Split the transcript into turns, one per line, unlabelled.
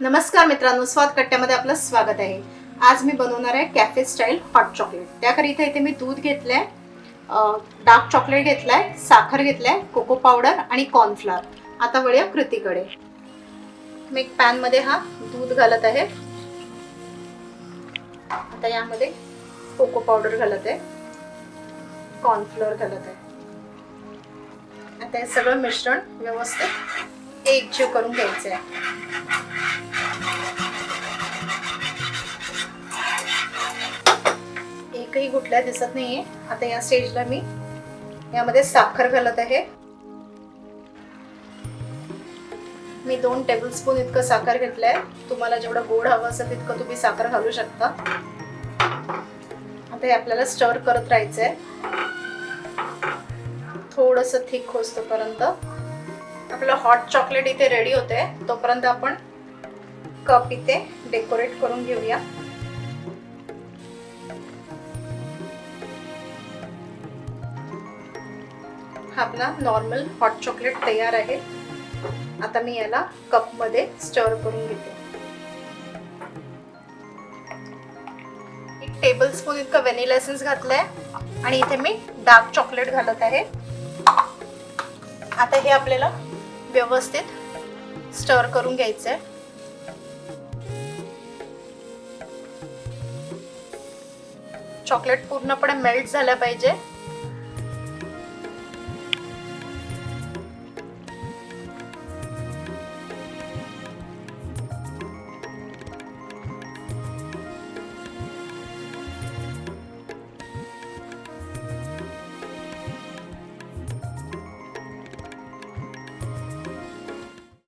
नमस्कार मित्रांनो स्वाद कट्ट्यामध्ये आपलं स्वागत आहे. आज मी बनवणार आहे कॅफे स्टाईल हॉट चॉकलेट त्याकरिता इथे मी दूध घेतलंय डार्क चॉकलेट घेतलाय साखर घेतलाय कोको पावडर आणि कॉर्नफ्लॉर आता वळूया कृतीकडे. मी एक पॅनमध्ये हा दूध घालत आहे. आता यामध्ये कोको पावडर घालत आहे. कॉर्नफ्लोअर घालत आहे. आता हे सगळं मिश्रण व्यवस्थित एक जीव करून घ्यायचं. आहे एकही गुठल्या दिसत नाहीये. आता या स्टेजला मी यामध्ये साखर घालत आहे. मी दोन टेबलस्पून इतकं साखर घेतलंय. तुम्हाला जेवढं गोड हवं असेल तितकं तुम्ही साखर घालू शकता. आता हे आपल्याला स्टर करत राहायचंय. थोडस थिक होतोपर्यंत आपलं हॉट चॉकलेट इथे रेडी होते. तोपर्यंत आपण कप इथे डेकोरेट करून घेऊया. हा आपला नॉर्मल हॉट चॉकलेट तयार आहे. आता मी याला कपमध्ये स्टर करून घेते. एक टेबल स्पून इतकं व्हॅनिला एसेन्स घातलंय. आणि इथे मी डार्क चॉकलेट घालत आहे. आता हे आपल्याला व्यवस्थित स्टर करून घ्यायचं आहे चॉकलेट पूर्णपणे मेल्ट झालं पाहिजे.